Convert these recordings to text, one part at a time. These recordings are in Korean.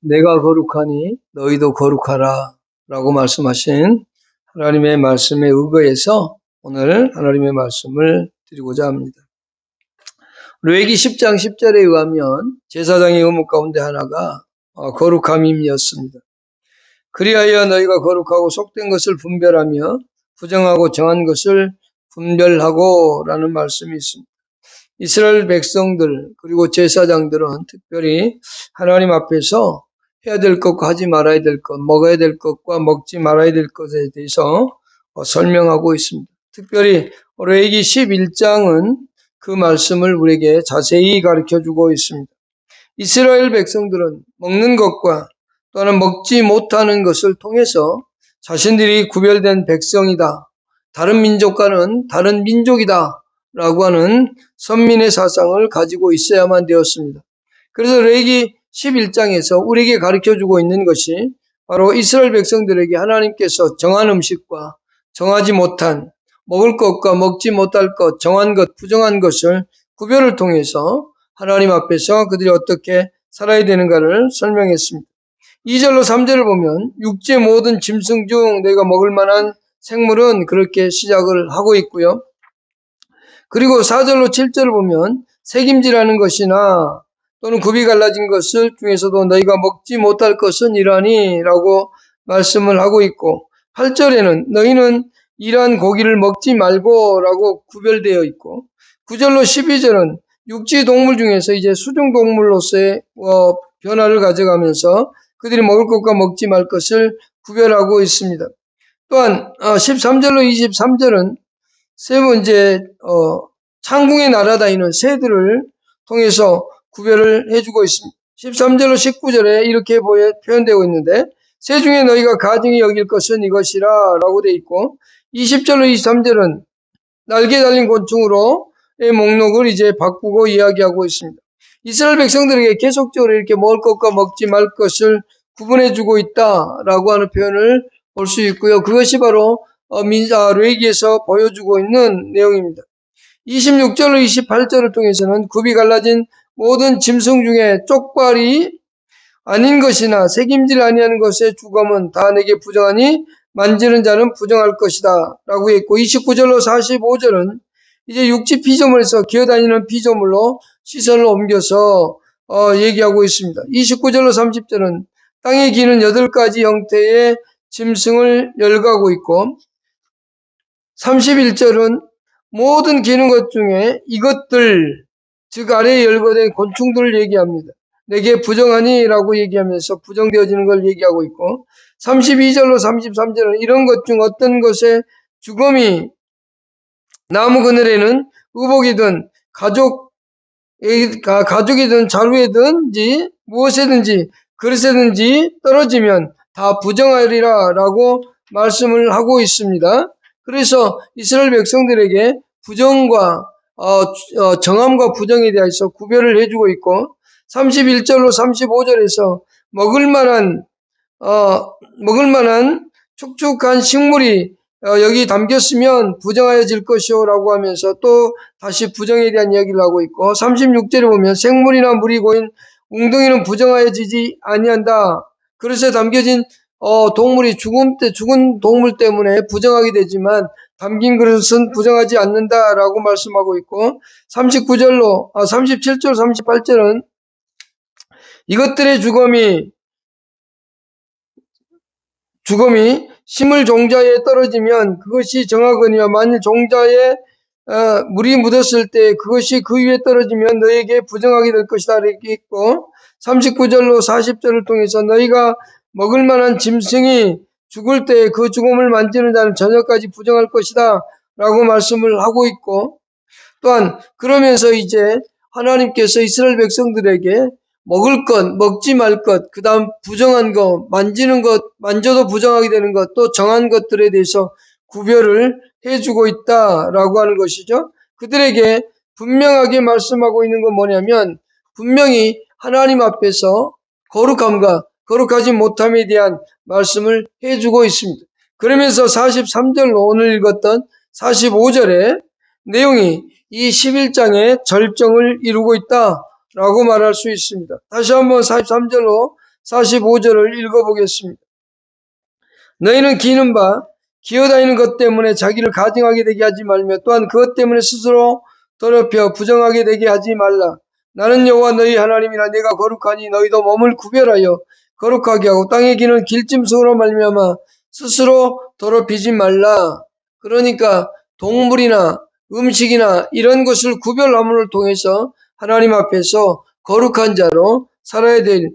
내가 거룩하니 너희도 거룩하라 라고 말씀하신 하나님의 말씀에 의거해서 오늘 하나님의 말씀을 드리고자 합니다. 레기 10장 10절에 의하면 제사장의 의무 가운데 하나가 어, 거룩함임이었습니다. 그리하여 너희가 거룩하고 속된 것을 분별하며 부정하고 정한 것을 분별하고 라는 말씀이 있습니다. 이스라엘 백성들 그리고 제사장들은 특별히 하나님 앞에서 해야 될 것과 하지 말아야 될 것, 먹어야 될 것과 먹지 말아야 될 것에 대해서 어, 설명하고 있습니다. 특별히 레기 11장은 그 말씀을 우리에게 자세히 가르쳐 주고 있습니다. 이스라엘 백성들은 먹는 것과 또는 먹지 못하는 것을 통해서 자신들이 구별된 백성이다. 다른 민족과는 다른 민족이다. 라고 하는 선민의 사상을 가지고 있어야만 되었습니다. 그래서 레기 11장에서 우리에게 가르쳐 주고 있는 것이 바로 이스라엘 백성들에게 하나님께서 정한 음식과 정하지 못한 먹을 것과 먹지 못할 것, 정한 것, 부정한 것을 구별을 통해서 하나님 앞에서 그들이 어떻게 살아야 되는가를 설명했습니다. 2절로 3절을 보면 육지의 모든 짐승 중 내가 먹을 만한 생물은 그렇게 시작을 하고 있고요. 그리고 4절로 7절을 보면 책임지라는 것이나 또는 굽이 갈라진 것을 중에서도 너희가 먹지 못할 것은 이러니 라고 말씀을 하고 있고 8절에는 너희는 이러한 고기를 먹지 말고 라고 구별되어 있고 9절로 12절은 육지 동물 중에서 이제 수중 동물로서의 어, 변화를 가져가면서 그들이 먹을 것과 먹지 말 것을 구별하고 있습니다. 또한 13절로 어, 23절은 세 번째 어, 창궁에 날아다니는 새들을 통해서 구별을 해주고 있습니다. 13절로 19절에 이렇게 표현되고 있는데 새 중에 너희가 가증히 여길 것은 이것이라 라고 되어 있고 20절로 23절은 날개 달린 곤충으로의 목록을 이제 바꾸고 이야기하고 있습니다. 이스라엘 백성들에게 계속적으로 이렇게 먹을 것과 먹지 말 것을 구분해 주고 있다라고 하는 표현을 볼 수 있고요. 그것이 바로 어, 민자 레기에서 보여주고 있는 내용입니다. 26절로 28절을 통해서는 굽이 갈라진 모든 짐승 중에 쪽발이 아닌 것이나 책임질 아니하는 것의 주검은 다 내게 부정하니 만지는 자는 부정할 것이다 라고 했고 29절로 45절은 이제 육지 피조물에서 기어다니는 피조물로 시선을 옮겨서 어, 얘기하고 있습니다. 29절로 30절은 땅에 기는 여덟 가지 형태의 짐승을 열거하고 있고 31절은 모든 기는 것 중에 이것들 즉 아래에 열거된 곤충들을 얘기합니다. 내게 부정하니 라고 얘기하면서 부정되어지는 걸 얘기하고 있고 32절로 33절은 이런 것 중 어떤 것에 죽음이 나무 그늘에는 의복이든 가족 가족이든 자루에든지 무엇에든지 그릇에든지 떨어지면 다 부정하리라 라고 말씀을 하고 있습니다. 그래서 이스라엘 백성들에게 부정과 어, 어, 정함과 부정에 대해서 구별을 해주고 있고 31절로 35절에서 먹을 만한 어, 먹을 만한 촉촉한 식물이 어, 여기 담겼으면 부정하여질 것이오라고 하면서 또 다시 부정에 대한 이야기를 하고 있고 36절에 보면 생물이나 물이 고인 웅덩이는 부정하여지지 아니한다. 그릇에 담겨진 어, 동물이 죽음 때 죽은 동물 때문에 부정하게 되지만 담긴 그릇은 부정하지 않는다라고 말씀하고 있고 39절로 아 37절 38절은 이것들의 죽음이 죽음이 심을 종자에 떨어지면 그것이 정하거니와 만일 종자에 어, 물이 묻었을 때 그것이 그 위에 떨어지면 너에게 부정하게 될 것이다. 이렇게 있고 39절로 40절을 통해서 너희가 먹을 만한 짐승이 죽을 때 그 죽음을 만지는 자는 저녁까지 부정할 것이다 라고 말씀을 하고 있고 또한 그러면서 이제 하나님께서 이스라엘 백성들에게 먹을 것, 먹지 말 것, 그 다음 부정한 것, 만지는 것, 만져도 부정하게 되는 것, 또 정한 것들에 대해서 구별을 해주고 있다라고 하는 것이죠. 그들에게 분명하게 말씀하고 있는 건 뭐냐면 분명히 하나님 앞에서 거룩함과 거룩하지 못함에 대한 말씀을 해주고 있습니다. 그러면서 43절로 오늘 읽었던 45절의 내용이 이 11장의 절정을 이루고 있다 라고 말할 수 있습니다. 다시 한번 43절로 45절을 읽어보겠습니다. 너희는 기는 바 기어다니는 것 때문에 자기를 가증하게 되게 하지 말며 또한 그것 때문에 스스로 더럽혀 부정하게 되게 하지 말라. 나는 여호와 너희 하나님이라 내가 거룩하니 너희도 몸을 구별하여 거룩하게 하고 땅에 기는 길짐승으로 말미암아 스스로 더럽히지 말라. 그러니까 동물이나 음식이나 이런 것을 구별함을 통해서 하나님 앞에서 거룩한 자로 살아야 될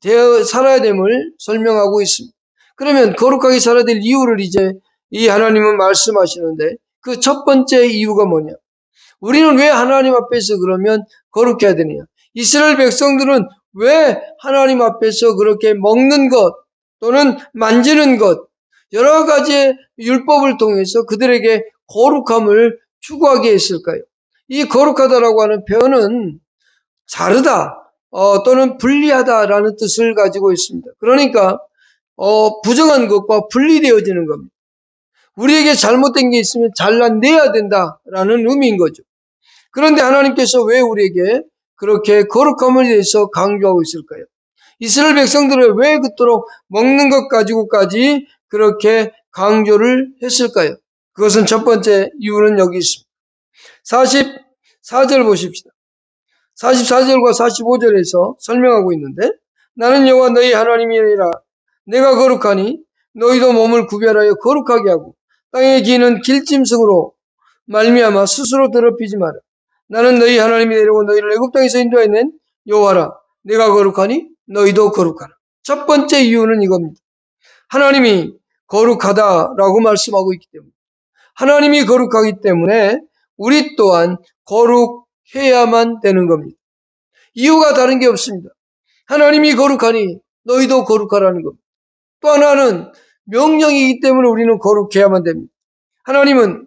되어 살아야 됨을 설명하고 있습니다. 그러면 거룩하게 살아야 될 이유를 이제 이 하나님은 말씀하시는데 그 첫 번째 이유가 뭐냐? 우리는 왜 하나님 앞에서 그러면 거룩해야 되느냐? 이스라엘 백성들은 왜 하나님 앞에서 그렇게 먹는 것 또는 만지는 것 여러 가지 율법을 통해서 그들에게 거룩함을 추구하게 했을까요? 이 거룩하다라고 하는 표현은 자르다 어, 또는 분리하다라는 뜻을 가지고 있습니다. 그러니까 어, 부정한 것과 분리되어지는 겁니다. 우리에게 잘못된 게 있으면 잘라내야 된다라는 의미인 거죠. 그런데 하나님께서 왜 우리에게 그렇게 거룩함을 위해서 강조하고 있을까요? 이스라엘 백성들은 왜 그토록 먹는 것 가지고까지 그렇게 강조를 했을까요? 그것은 첫 번째 이유는 여기 있습니다. 44절 보십시다. 44절과 45절에서 설명하고 있는데 나는 여호와 너희 하나님이라 내가 거룩하니 너희도 몸을 구별하여 거룩하게 하고 땅에 기는 길짐승으로 말미암아 스스로 더럽히지 마라. 나는 너희 하나님이 되려고 너희를 애굽 땅에서 인도해낸 여호와라. 내가 거룩하니 너희도 거룩하라. 첫 번째 이유는 이겁니다. 하나님이 거룩하다라고 말씀하고 있기 때문에 하나님이 거룩하기 때문에 우리 또한 거룩해야만 되는 겁니다. 이유가 다른 게 없습니다. 하나님이 거룩하니 너희도 거룩하라는 겁니다. 또 하나는 명령이기 때문에 우리는 거룩해야만 됩니다. 하나님은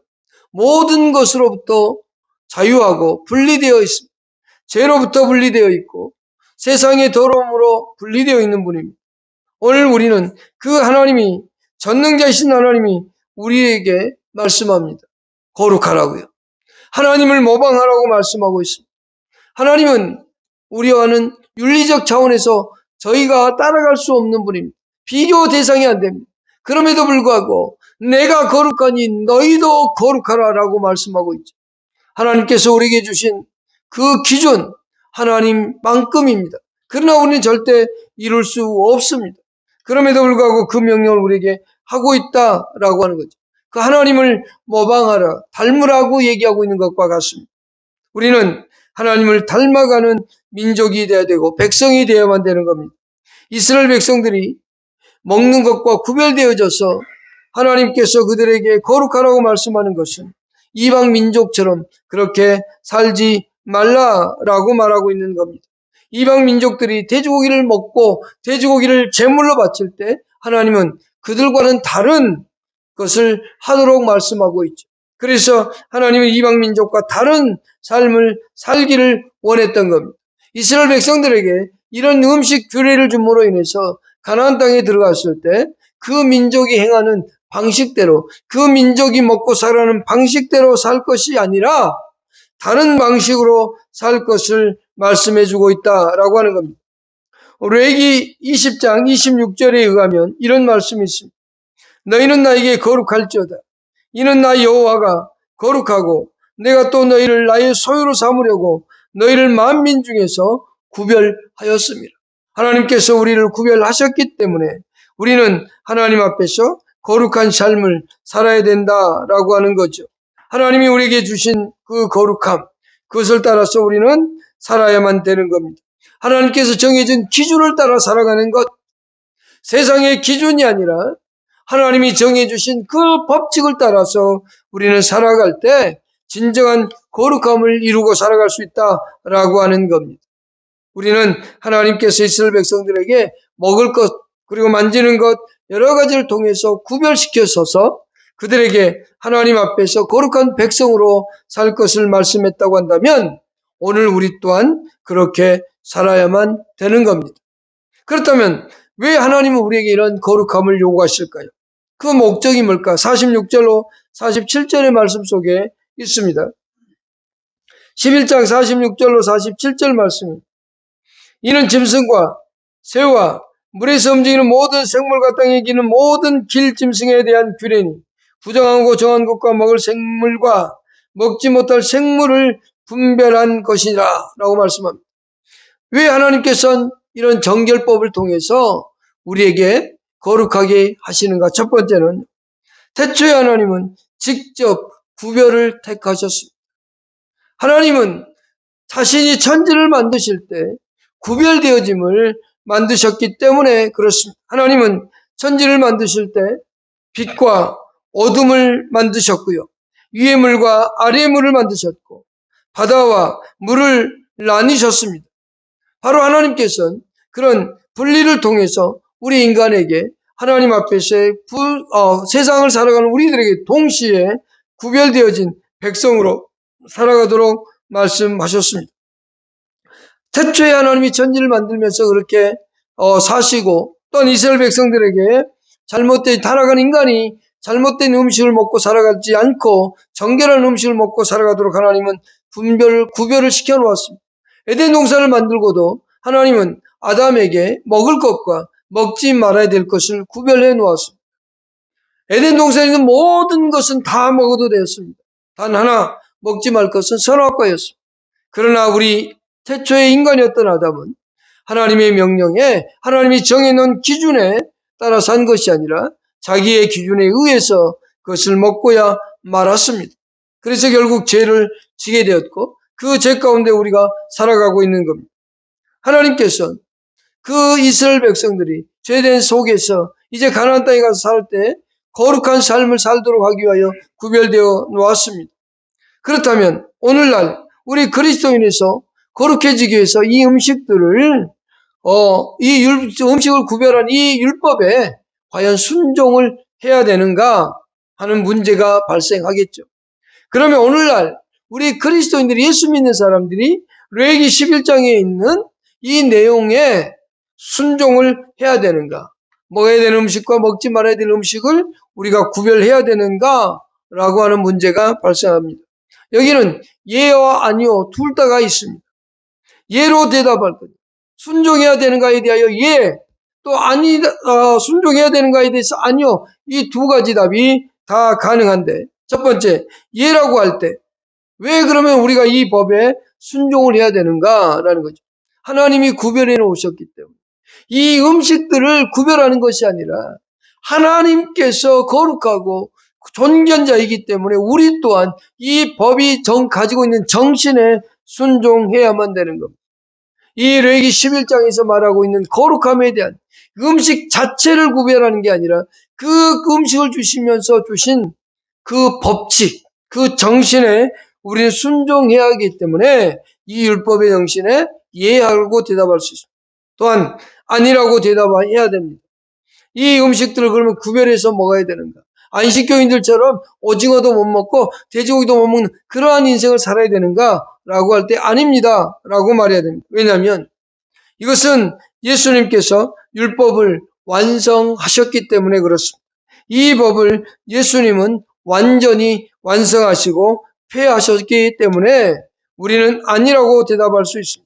모든 것으로부터 자유하고 분리되어 있습니다. 죄로부터 분리되어 있고 세상의 더러움으로 분리되어 있는 분입니다. 오늘 우리는 그 하나님이 전능자이신 하나님이 우리에게 말씀합니다. 거룩하라고요. 하나님을 모방하라고 말씀하고 있습니다. 하나님은 우리와는 윤리적 차원에서 저희가 따라갈 수 없는 분입니다. 비교 대상이 안 됩니다. 그럼에도 불구하고 내가 거룩하니 너희도 거룩하라라고 말씀하고 있죠. 하나님께서 우리에게 주신 그 기준 하나님만큼입니다. 그러나 우리는 절대 이룰 수 없습니다. 그럼에도 불구하고 그 명령을 우리에게 하고 있다라고 하는 거죠. 그 하나님을 모방하라, 닮으라고 얘기하고 있는 것과 같습니다. 우리는 하나님을 닮아가는 민족이 되어야 되고 백성이 되어야만 되는 겁니다. 이스라엘 백성들이 먹는 것과 구별되어져서 하나님께서 그들에게 거룩하라고 말씀하는 것은 이방 민족처럼 그렇게 살지 말라라고 말하고 있는 겁니다. 이방 민족들이 돼지고기를 먹고 돼지고기를 제물로 바칠 때 하나님은 그들과는 다른 것을 하도록 말씀하고 있죠. 그래서 하나님은 이방 민족과 다른 삶을 살기를 원했던 겁니다. 이스라엘 백성들에게 이런 음식 규례를 줌으로 인해서 가나안 땅에 들어갔을 때 그 민족이 행하는 방식대로 그 민족이 먹고 살아가는 방식대로 살 것이 아니라 다른 방식으로 살 것을 말씀해 주고 있다라고 하는 겁니다. 레기 20장 26절에 의하면 이런 말씀이 있습니다. 너희는 나에게 거룩할지어다. 이는 나 여호와가 거룩하고 내가 또 너희를 나의 소유로 삼으려고 너희를 만민 중에서 구별하였습니다. 하나님께서 우리를 구별하셨기 때문에 우리는 하나님 앞에서 거룩한 삶을 살아야 된다라고 하는 거죠. 하나님이 우리에게 주신 그 거룩함, 그것을 따라서 우리는 살아야만 되는 겁니다. 하나님께서 정해진 기준을 따라 살아가는 것, 세상의 기준이 아니라 하나님이 정해주신 그 법칙을 따라서 우리는 살아갈 때 진정한 거룩함을 이루고 살아갈 수 있다라고 하는 겁니다. 우리는 하나님께서 이스라엘 백성들에게 먹을 것, 그리고 만지는 것, 여러 가지를 통해서 구별시켜서서 그들에게 하나님 앞에서 거룩한 백성으로 살 것을 말씀했다고 한다면 오늘 우리 또한 그렇게 살아야만 되는 겁니다. 그렇다면 왜 하나님은 우리에게 이런 거룩함을 요구하실까요? 그 목적이 뭘까? 46절로 47절의 말씀 속에 있습니다. 11장 46절로 47절 말씀입니다. 이는 짐승과 새와 물에서 움직이는 모든 생물과 땅에 기는 모든 길짐승에 대한 규례니 부정하고 정한 것과 먹을 생물과 먹지 못할 생물을 분별한 것이라 라고 말씀합니다. 왜 하나님께서는 이런 정결법을 통해서 우리에게 거룩하게 하시는가? 첫 번째는 태초에 하나님은 직접 구별을 택하셨습니다. 하나님은 자신이 천지를 만드실 때 구별되어짐을 만드셨기 때문에 그렇습니다. 하나님은 천지를 만드실 때 빛과 어둠을 만드셨고요. 위의 물과 아래의 물을 만드셨고 바다와 물을 나뉘셨습니다. 바로 하나님께서는 그런 분리를 통해서 우리 인간에게 하나님 앞에서 부, 어, 세상을 살아가는 우리들에게 동시에 구별되어진 백성으로 살아가도록 말씀하셨습니다. 태초에 하나님이 천지를 만들면서 그렇게 어, 사시고 또한 이스라엘 백성들에게 잘못된 타락한 인간이 잘못된 음식을 먹고 살아가지 않고 정결한 음식을 먹고 살아가도록 하나님은 분별을 구별을 시켜 놓았습니다. 에덴 동산을 만들고도 하나님은 아담에게 먹을 것과 먹지 말아야 될 것을 구별해 놓았습니다. 에덴 동산에 있는 모든 것은 다 먹어도 되었습니다. 단 하나 먹지 말 것은 선악과였습니다. 그러나 우리 태초의 인간이었던 아담은 하나님의 명령에 하나님이 정해놓은 기준에 따라 산 것이 아니라 자기의 기준에 의해서 그것을 먹고야 말았습니다. 그래서 결국 죄를 지게 되었고 그 죄 가운데 우리가 살아가고 있는 겁니다. 하나님께서는 그 이스라엘 백성들이 죄된 속에서 이제 가나안 땅에 가서 살 때 거룩한 삶을 살도록 하기 위하여 구별되어 놓았습니다. 그렇다면 오늘날 우리 그리스도인에서 거룩해지기 위해서 이 음식들을 어, 이 율, 음식을 구별한 이 율법에 과연 순종을 해야 되는가 하는 문제가 발생하겠죠. 그러면 오늘날 우리 그리스도인들이 예수 믿는 사람들이 레기 11장에 있는 이 내용에 순종을 해야 되는가? 먹어야 되는 음식과 먹지 말아야 될 음식을 우리가 구별해야 되는가? 라고 하는 문제가 발생합니다. 여기는 예와 아니요 둘 다가 있습니다. 예로 대답할 것. 순종해야 되는가에 대하여 예, 또 아니 어, 순종해야 되는가에 대해서 아니요. 이 두 가지 답이 다 가능한데 첫 번째 예라고 할 때 왜 그러면 우리가 이 법에 순종을 해야 되는가라는 거죠. 하나님이 구별해 놓으셨기 때문에 이 음식들을 구별하는 것이 아니라 하나님께서 거룩하고 존견자이기 때문에 우리 또한 이 법이 정, 가지고 있는 정신에 순종해야만 되는 겁니다. 이 레기 11장에서 말하고 있는 거룩함에 대한 음식 자체를 구별하는 게 아니라 그 음식을 주시면서 주신 그 법칙, 그 정신에 우리는 순종해야 하기 때문에 이 율법의 정신에 예하고 대답할 수 있습니다. 또한 아니라고 대답해야 됩니다. 이 음식들을 그러면 구별해서 먹어야 되는가? 안식교인들처럼 오징어도 못 먹고 돼지고기도 못 먹는 그러한 인생을 살아야 되는가? 라고 할 때 아닙니다. 라고 말해야 됩니다. 왜냐하면 이것은 예수님께서 율법을 완성하셨기 때문에 그렇습니다. 이 법을 예수님은 완전히 완성하시고 폐하셨기 때문에 우리는 아니라고 대답할 수 있습니다.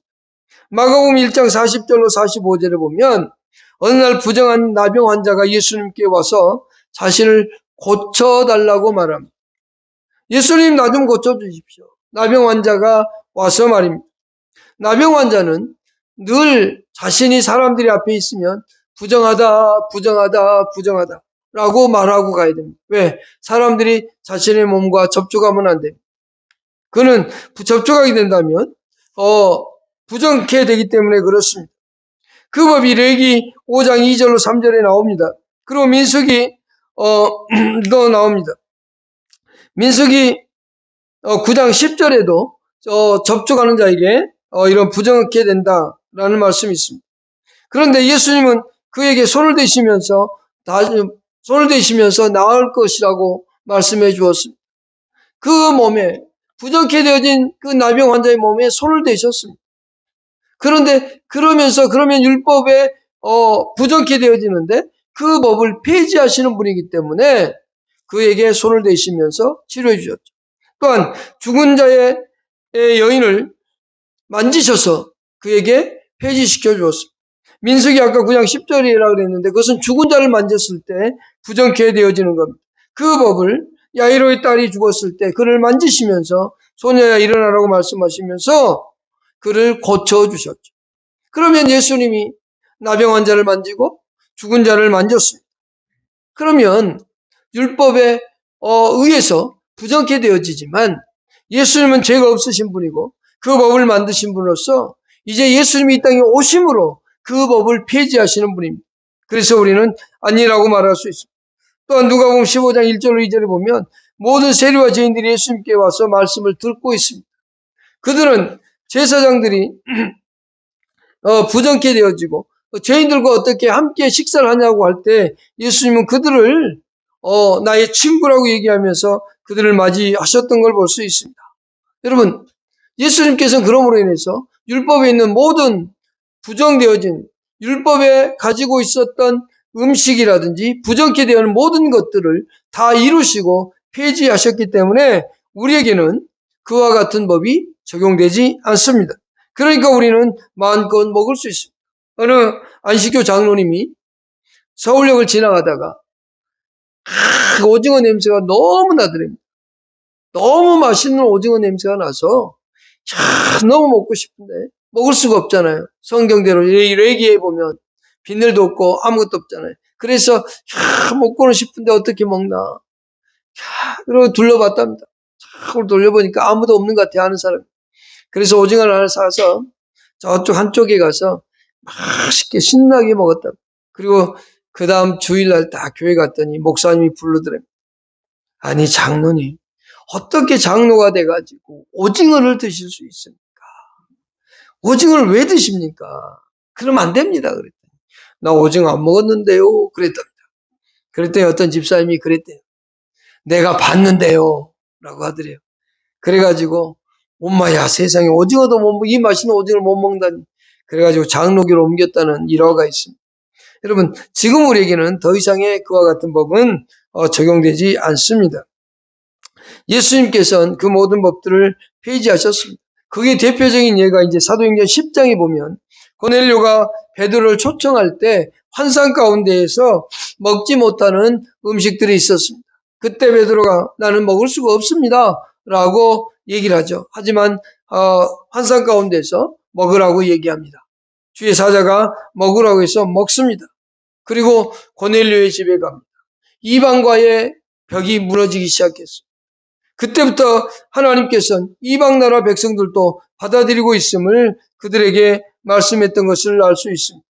마가복음 1장 40절로 45절에 보면 어느 날 부정한 나병 환자가 예수님께 와서 자신을 고쳐달라고 말합니다. 예수님 나 좀 고쳐주십시오. 나병 환자가 와서 말입니다. 나병 환자는 늘 자신이 사람들이 앞에 있으면 부정하다, 부정하다, 부정하다 라고 말하고 가야 됩니다. 왜? 사람들이 자신의 몸과 접촉하면 안 됩니다. 그는 접촉하게 된다면 어, 부정케 되기 때문에 그렇습니다. 그 법이 레기 5장 2절로 3절에 나옵니다. 그리고 민숙이 어, 또 나옵니다. 민숙이 어, 9장 10절에도 어, 접촉하는 자에게 어, 이런 부정케 된다라는 말씀이 있습니다. 그런데 예수님은 그에게 손을 대시면서 다, 손을 대시면서 나을 것이라고 말씀해 주었습니다. 그 몸에 부정케 되어진 그 나병 환자의 몸에 손을 대셨습니다. 그런데 그러면서 그러면 율법에 어, 부정케 되어지는데 그 법을 폐지하시는 분이기 때문에 그에게 손을 대시면서 치료해 주셨죠. 또한 죽은 자의 여인을 만지셔서 그에게 폐지시켜 주었습니다. 민숙이 아까 9장 10절이라 그랬는데 그것은 죽은 자를 만졌을 때 부정케 되어지는 겁니다. 그 법을 야이로의 딸이 죽었을 때 그를 만지시면서 소녀야 일어나라고 말씀하시면서 그를 고쳐주셨죠. 그러면 예수님이 나병 환자를 만지고 죽은 자를 만졌습니다. 그러면 율법에 어, 의해서 부정케 되어지지만 예수님은 죄가 없으신 분이고 그 법을 만드신 분으로서 이제 예수님이 이 땅에 오심으로 그 법을 폐지하시는 분입니다. 그래서 우리는 아니라고 말할 수 있습니다. 또한 누가복음 15장 1절 2절에 보면 모든 세리와 죄인들이 예수님께 와서 말씀을 듣고 있습니다. 그들은 제사장들이 어, 부정케 되어지고 죄인들과 어떻게 함께 식사를 하냐고 할 때 예수님은 그들을 어, 나의 친구라고 얘기하면서 그들을 맞이하셨던 걸 볼 수 있습니다. 여러분, 예수님께서는 그러므로 인해서 율법에 있는 모든 부정되어진 율법에 가지고 있었던 음식이라든지 부정케 되는 모든 것들을 다 이루시고 폐지하셨기 때문에 우리에게는 그와 같은 법이 적용되지 않습니다. 그러니까 우리는 마음껏 먹을 수 있습니다. 어느 안식교 장로님이 서울역을 지나가다가 그 오징어 냄새가 너무 나더랍니다. 너무 맛있는 오징어 냄새가 나서 야, 너무 먹고 싶은데 먹을 수가 없잖아요. 성경대로 레기에 보면 비늘도 없고 아무것도 없잖아요. 그래서 야, 먹고는 싶은데 어떻게 먹나. 야, 그리고 둘러봤답니다. 자꾸 돌려보니까 아무도 없는 것 같아 하는 사람. 그래서 오징어를 하나 사서 저쪽 한쪽에 가서 맛있게 신나게 먹었다. 그리고 그 다음 주일날 딱 교회 갔더니 목사님이 부르더래. 아니 장로님 어떻게 장로가 돼가지고 오징어를 드실 수 있습니까? 오징어를 왜 드십니까? 그러면 안 됩니다. 그랬더니 나 오징어 안 먹었는데요. 그랬답니다. 그랬더니 어떤 집사님이 그랬대요. 내가 봤는데요. 라고 하더래요. 그래가지고 엄마야 세상에 오징어도 못 먹, 이 맛있는 오징어를 못 먹다니. 그래가지고 장로교로 옮겼다는 일화가 있습니다. 여러분 지금 우리에게는 더 이상의 그와 같은 법은 어, 적용되지 않습니다. 예수님께서는 그 모든 법들을 폐지하셨습니다. 그게 대표적인 예가 이제 사도행전 10장에 보면 고넬료가 베드로를 초청할 때 환상 가운데에서 먹지 못하는 음식들이 있었습니다. 그때 베드로가 나는 먹을 수가 없습니다. 라고 얘기를 하죠. 하지만 어, 환상 가운데서 먹으라고 얘기합니다. 주의 사자가 먹으라고 해서 먹습니다. 그리고 고넬료의 집에 갑니다. 이방과의 벽이 무너지기 시작했어요. 그때부터 하나님께서는 이방 나라 백성들도 받아들이고 있음을 그들에게 말씀했던 것을 알 수 있습니다.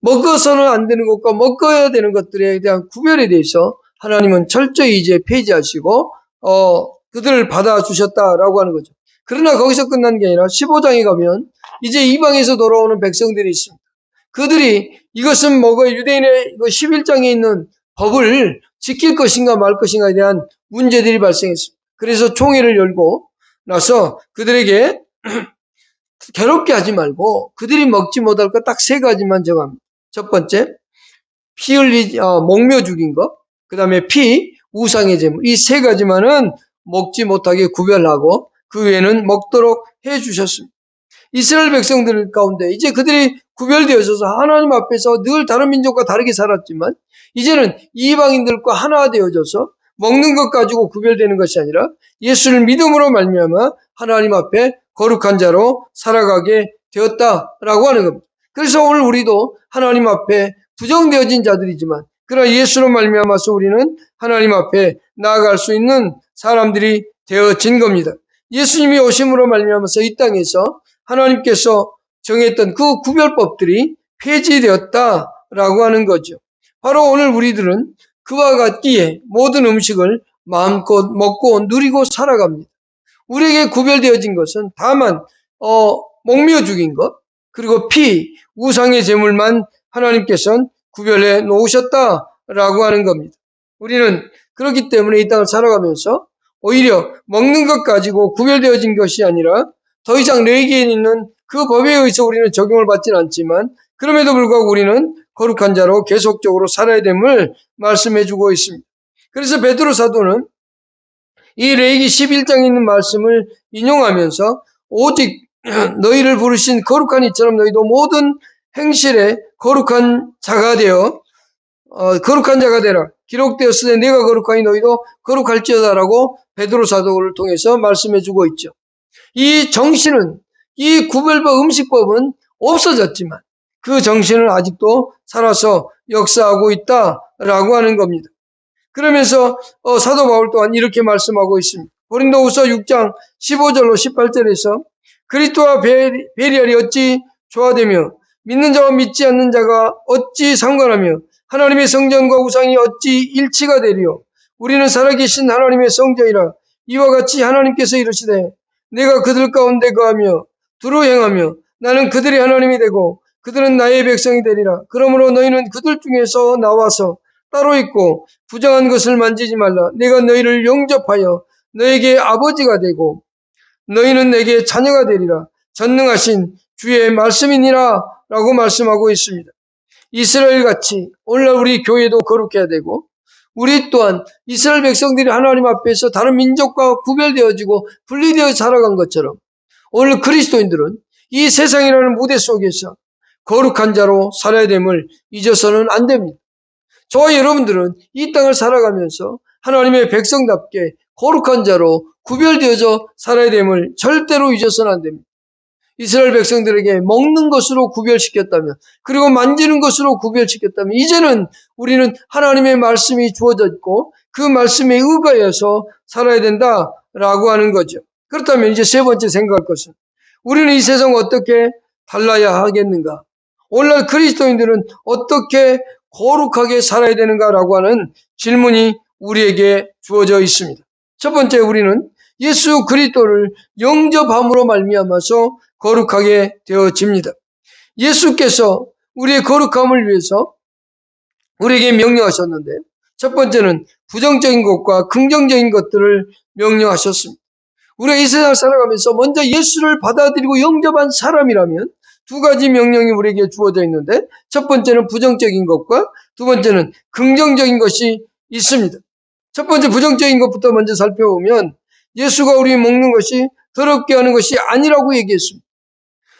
먹어서는 안 되는 것과 먹어야 되는 것들에 대한 구별에 대해서 하나님은 철저히 이제 폐지하시고 어, 그들을 받아주셨다라고 하는 거죠. 그러나 거기서 끝난 게 아니라 15장에 가면 이제 이방에서 돌아오는 백성들이 있습니다. 그들이 이것은 먹어야 유대인의 11장에 있는 법을 지킬 것인가 말 것인가에 대한 문제들이 발생했습니다. 그래서 총회를 열고 나서 그들에게 괴롭게 하지 말고 그들이 먹지 못할 것 딱 세 가지만 정합니다. 첫 번째, 피 흘리, 어, 목묘 죽인 것, 그 다음에 피, 우상의 제물. 이 세 가지만은 먹지 못하게 구별하고 그 외에는 먹도록 해 주셨습니다. 이스라엘 백성들 가운데 이제 그들이 구별되어 있어서 하나님 앞에서 늘 다른 민족과 다르게 살았지만 이제는 이방인들과 하나 되어져서 먹는 것 가지고 구별되는 것이 아니라 예수를 믿음으로 말미암아 하나님 앞에 거룩한 자로 살아가게 되었다라고 하는 겁니다. 그래서 오늘 우리도 하나님 앞에 부정되어진 자들이지만 그러나 예수로 말미암아서 우리는 하나님 앞에 나아갈 수 있는 사람들이 되어진 겁니다. 예수님이 오심으로 말미암아서 이 땅에서 하나님께서 정했던 그 구별법들이 폐지되었다라고 하는 거죠. 바로 오늘 우리들은 그와 같기에 모든 음식을 마음껏 먹고 누리고 살아갑니다. 우리에게 구별되어진 것은 다만 어, 목미어 죽인 것 그리고 피 우상의 제물만 하나님께서는 구별해 놓으셨다라고 하는 겁니다. 우리는 그렇기 때문에 이 땅을 살아가면서 오히려 먹는 것 가지고 구별되어진 것이 아니라 더 이상 레기에 있는 그 법에 의해서 우리는 적용을 받지는 않지만 그럼에도 불구하고 우리는 거룩한 자로 계속적으로 살아야 됨을 말씀해 주고 있습니다. 그래서 베드로 사도는 이 레기 11장에 있는 말씀을 인용하면서 오직 너희를 부르신 거룩한 이처럼 너희도 모든 행실에 거룩한 자가 되어 어, 거룩한 자가 되라. 기록되었으되 내가 거룩하니 너희도 거룩할지어다라고 베드로 사도를 통해서 말씀해 주고 있죠. 이 정신은 이 구별법 음식법은 없어졌지만 그 정신은 아직도 살아서 역사하고 있다라고 하는 겁니다. 그러면서 어, 사도 바울 또한 이렇게 말씀하고 있습니다. 고린도후서 6장 15절로 18절에서 그리스도와 베- 베리알이 어찌 조화되며 믿는 자와 믿지 않는 자가 어찌 상관하며 하나님의 성전과 우상이 어찌 일치가 되리요 우리는 살아계신 하나님의 성전이라 이와 같이 하나님께서 이르시되 내가 그들 가운데 거하며 두루 행하며 나는 그들의 하나님이 되고 그들은 나의 백성이 되리라. 그러므로 너희는 그들 중에서 나와서 따로 있고 부정한 것을 만지지 말라. 내가 너희를 영접하여 너에게 아버지가 되고 너희는 내게 자녀가 되리라. 전능하신 주의 말씀이니라 라고 말씀하고 있습니다. 이스라엘 같이 오늘날 우리 교회도 거룩해야 되고 우리 또한 이스라엘 백성들이 하나님 앞에서 다른 민족과 구별되어지고 분리되어 살아간 것처럼 오늘 그리스도인들은 이 세상이라는 무대 속에서 거룩한 자로 살아야 됨을 잊어서는 안 됩니다. 저와 여러분들은 이 땅을 살아가면서 하나님의 백성답게 거룩한 자로 구별되어져 살아야 됨을 절대로 잊어서는 안 됩니다. 이스라엘 백성들에게 먹는 것으로 구별시켰다면, 그리고 만지는 것으로 구별시켰다면, 이제는 우리는 하나님의 말씀이 주어져 있고, 그 말씀에 의거해서 살아야 된다라고 하는 거죠. 그렇다면 이제 세 번째 생각할 것은, 우리는 이 세상 어떻게 달라야 하겠는가? 오늘날 그리스도인들은 어떻게 거룩하게 살아야 되는가라고 하는 질문이 우리에게 주어져 있습니다. 첫 번째 우리는 예수 그리스도를 영접함으로 말미암아서 거룩하게 되어집니다. 예수께서 우리의 거룩함을 위해서 우리에게 명령하셨는데 첫 번째는 부정적인 것과 긍정적인 것들을 명령하셨습니다. 우리가 이 세상을 살아가면서 먼저 예수를 받아들이고 영접한 사람이라면 두 가지 명령이 우리에게 주어져 있는데 첫 번째는 부정적인 것과 두 번째는 긍정적인 것이 있습니다. 첫 번째 부정적인 것부터 먼저 살펴보면 예수가 우리 먹는 것이 더럽게 하는 것이 아니라고 얘기했습니다.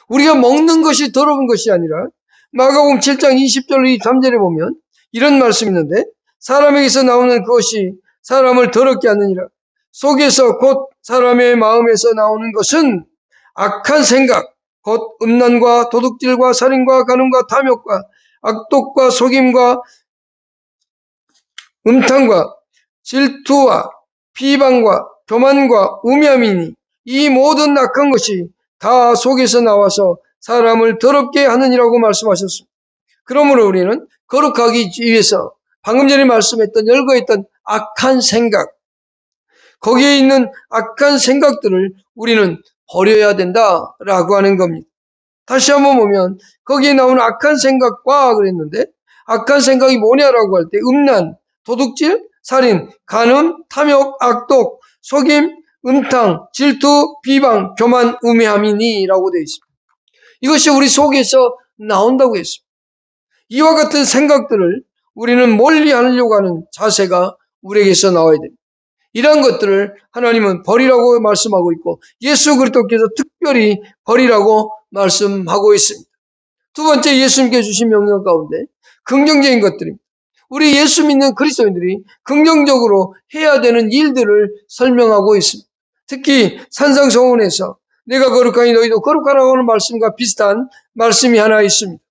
우리가 먹는 것이 더러운 것이 아니라 마가복음 7장 20절 23절에 보면 이런 말씀이 있는데 사람에게서 나오는 그것이 사람을 더럽게 하느니라. 속에서 곧 사람의 마음에서 나오는 것은 악한 생각, 곧 음란과 도둑질과 살인과 간음과 탐욕과 악독과 속임과 음탕과 질투와 비방과 교만과 우매함이니 이 모든 악한 것이 다 속에서 나와서 사람을 더럽게 하느니라고 말씀하셨습니다. 그러므로 우리는 거룩하기 위해서 방금 전에 말씀했던 열거했던 악한 생각, 거기에 있는 악한 생각들을 우리는 버려야 된다라고 하는 겁니다. 다시 한번 보면 거기에 나오는 악한 생각과 그랬는데 악한 생각이 뭐냐라고 할 때 음란, 도둑질, 살인, 간음, 탐욕, 악독, 속임, 음탕, 질투, 비방, 교만, 우매함이니라고 되어 있습니다. 이것이 우리 속에서 나온다고 했습니다. 이와 같은 생각들을 우리는 멀리 하려고 하는 자세가 우리에게서 나와야 됩니다. 이러한 것들을 하나님은 버리라고 말씀하고 있고 예수 그리스도께서 특별히 버리라고 말씀하고 있습니다. 두 번째 예수님께 주신 명령 가운데 긍정적인 것들입니다. 우리 예수 믿는 그리스도인들이 긍정적으로 해야 되는 일들을 설명하고 있습니다. 특히 산상성원에서 내가 거룩하니 너희도 거룩하라고 하는 말씀과 비슷한 말씀이 하나 있습니다.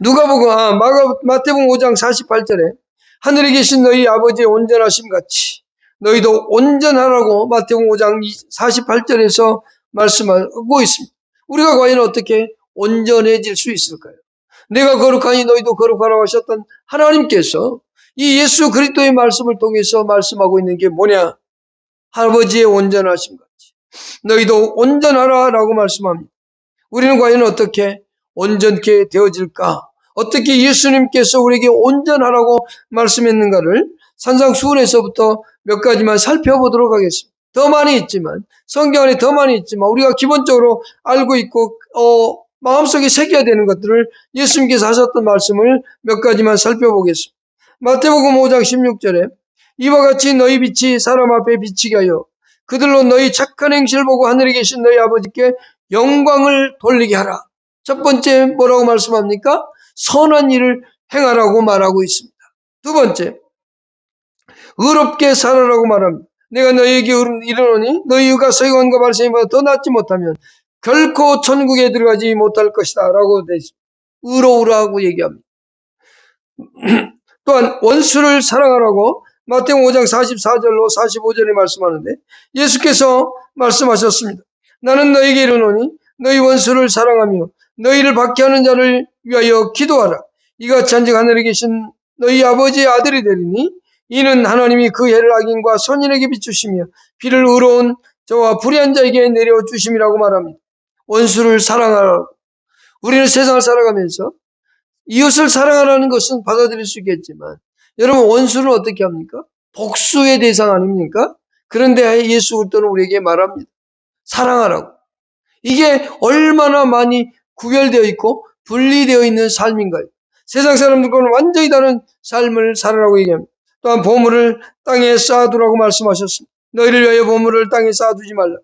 누가복음 아 마가 마태복음 5장 48절에 하늘에 계신 너희 아버지의 온전하심 같이 너희도 온전하라고 마태복음 5장 48절에서 말씀하고 있습니다. 우리가 과연 어떻게 온전해질 수 있을까요? 내가 거룩하니 너희도 거룩하라고 하셨던 하나님께서 이 예수 그리스도의 말씀을 통해서 말씀하고 있는 게 뭐냐? 아버지의 온전하심 같이 너희도 온전하라 라고 말씀합니다. 우리는 과연 어떻게 온전케 되어질까? 어떻게 예수님께서 우리에게 온전하라고 말씀했는가를 산상수훈에서부터 몇 가지만 살펴보도록 하겠습니다. 더 많이 있지만 성경 안에 더 많이 있지만 우리가 기본적으로 알고 있고 어, 마음속에 새겨야 되는 것들을 예수님께서 하셨던 말씀을 몇 가지만 살펴보겠습니다. 마태복음 5장 16절에 이와 같이 너희 빛이 사람 앞에 비치게 하여 그들로 너희 착한 행실을 보고 하늘에 계신 너희 아버지께 영광을 돌리게 하라. 첫 번째 뭐라고 말씀합니까? 선한 일을 행하라고 말하고 있습니다. 두 번째, 의롭게 살아라고 말합니다. 내가 너희에게 이르노니 너희 의가 서기관과 발생이보다 더 낫지 못하면 결코 천국에 들어가지 못할 것이다 라고 되어 있습니다. 의로우라고 얘기합니다. 또한 원수를 사랑하라고 마태복음 5장 44절로 45절에 말씀하는데 예수께서 말씀하셨습니다. 나는 너에게 이르노니 너희 원수를 사랑하며 너희를 박해하는 자를 위하여 기도하라. 이같이 한즉 하늘에 계신 너희 아버지의 아들이 되리니 이는 하나님이 그 해를 악인과 선인에게 비추시며 비를 의로운 저와 불의한 자에게 내려 주심이라고 말합니다. 원수를 사랑하라. 우리는 세상을 살아가면서 이웃을 사랑하라는 것은 받아들일 수 있겠지만 여러분 원수는 어떻게 합니까? 복수의 대상 아닙니까? 그런데 예수 그리스도는 우리에게 말합니다. 사랑하라고. 이게 얼마나 많이 구별되어 있고 분리되어 있는 삶인가요? 세상 사람들과는 완전히 다른 삶을 살아라고 얘기합니다. 또한 보물을 땅에 쌓아두라고 말씀하셨습니다. 너희를 위하여 보물을 땅에 쌓아두지 말라.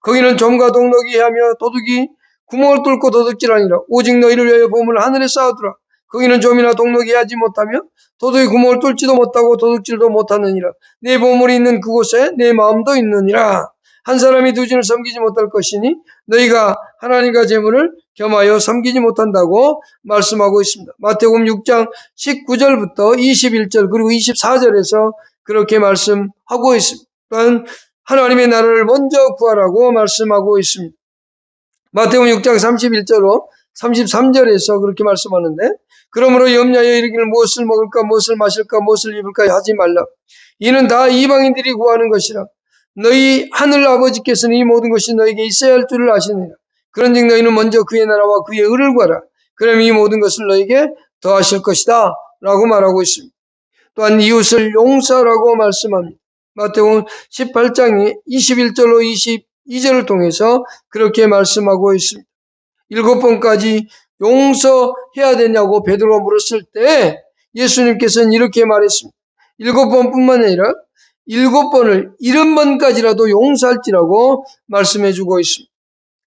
거기는 좀과 동록이 하며 도둑이 구멍을 뚫고 도둑질하니라. 오직 너희를 위하여 보물을 하늘에 쌓아두라. 거기는 좀이나 동록이 하지 못하며 도둑이 구멍을 뚫지도 못하고 도둑질도 못하느니라. 내 보물이 있는 그곳에 내 마음도 있느니라. 한 사람이 두 진을 섬기지 못할 것이니 너희가 하나님과 재물을 겸하여 섬기지 못한다고 말씀하고 있습니다. 마태복음 6장 19절부터 21절 그리고 24절에서 그렇게 말씀하고 있습니다. 또한 하나님의 나라를 먼저 구하라고 말씀하고 있습니다. 마태복음 6장 31절로 33절에서 그렇게 말씀하는데 그러므로 염려하여 이르기를 무엇을 먹을까 무엇을 마실까 무엇을 입을까 하지 말라. 이는 다 이방인들이 구하는 것이라. 너희 하늘 아버지께서는 이 모든 것이 너에게 있어야 할 줄을 아시느니라. 그런즉 너희는 먼저 그의 나라와 그의 의를 구하라. 그럼 이 모든 것을 너에게 더하실 것이다. 라고 말하고 있습니다. 또한 이웃을 용서라고 말씀합니다. 마태복음 18장이 21절로 22절을 통해서 그렇게 말씀하고 있습니다. 일곱 번까지 용서해야 되냐고 베드로가 물었을 때 예수님께서는 이렇게 말했습니다. 일곱 번뿐만 아니라 일곱 번을 일흔 번까지라도 용서할지라고 말씀해 주고 있습니다.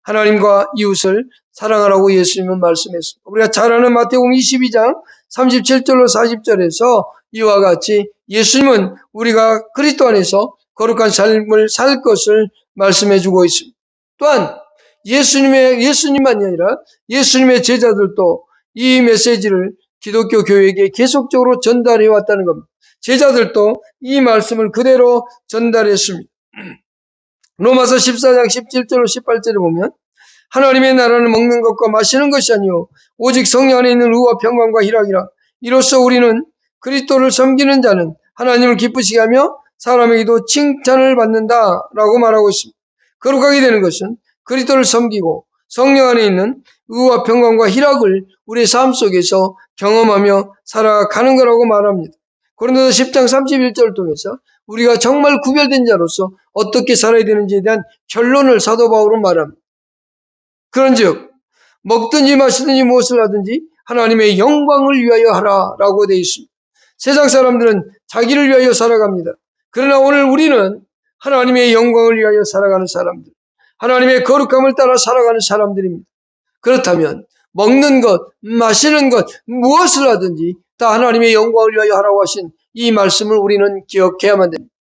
하나님과 이웃을 사랑하라고 예수님은 말씀했습니다. 우리가 잘 아는 마태복음 22장 37절로 40절에서 이와 같이 예수님은 우리가 그리스도 안에서 거룩한 삶을 살 것을 말씀해 주고 있습니다. 또한 예수님의 예수님만이 아니라 예수님의 제자들도 이 메시지를 기독교 교회에게 계속적으로 전달해 왔다는 겁니다. 제자들도 이 말씀을 그대로 전달했습니다. 로마서 14장 17절로 18절에 보면 하나님의 나라는 먹는 것과 마시는 것이 아니요 오직 성령 안에 있는 의와 평강과 희락이라 이로써 우리는 그리스도를 섬기는 자는 하나님을 기쁘시게 하며 사람에게도 칭찬을 받는다라고 말하고 있습니다. 거룩하게 되는 것은 그리스도를 섬기고 성령 안에 있는 의와 평강과 희락을 우리의 삶 속에서 경험하며 살아가는 거라고 말합니다. 고린도서 10장 31절을 통해서 우리가 정말 구별된 자로서 어떻게 살아야 되는지에 대한 결론을 사도 바울은 말합니다. 그런즉 먹든지 마시든지 무엇을 하든지 하나님의 영광을 위하여 하라라고 되어 있습니다. 세상 사람들은 자기를 위하여 살아갑니다. 그러나 오늘 우리는 하나님의 영광을 위하여 살아가는 사람들, 하나님의 거룩함을 따라 살아가는 사람들입니다. 그렇다면 먹는 것, 마시는 것, 무엇을 하든지 다 하나님의 영광을 위하여 하라고 하신 이 말씀을 우리는 기억해야만 됩니다.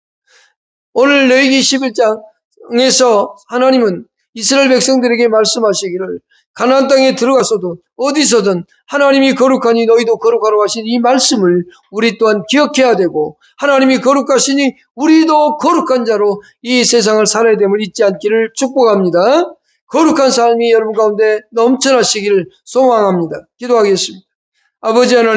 오늘 레위기 11장에서 하나님은 이스라엘 백성들에게 말씀하시기를 가나안 땅에 들어가서도 어디서든 하나님이 거룩하니 너희도 거룩하라고 하신 이 말씀을 우리 또한 기억해야 되고 하나님이 거룩하시니 우리도 거룩한 자로 이 세상을 살아야 됨을 잊지 않기를 축복합니다. 거룩한 삶이 여러분 가운데 넘쳐나시기를 소망합니다. 기도하겠습니다. 아버지 하나님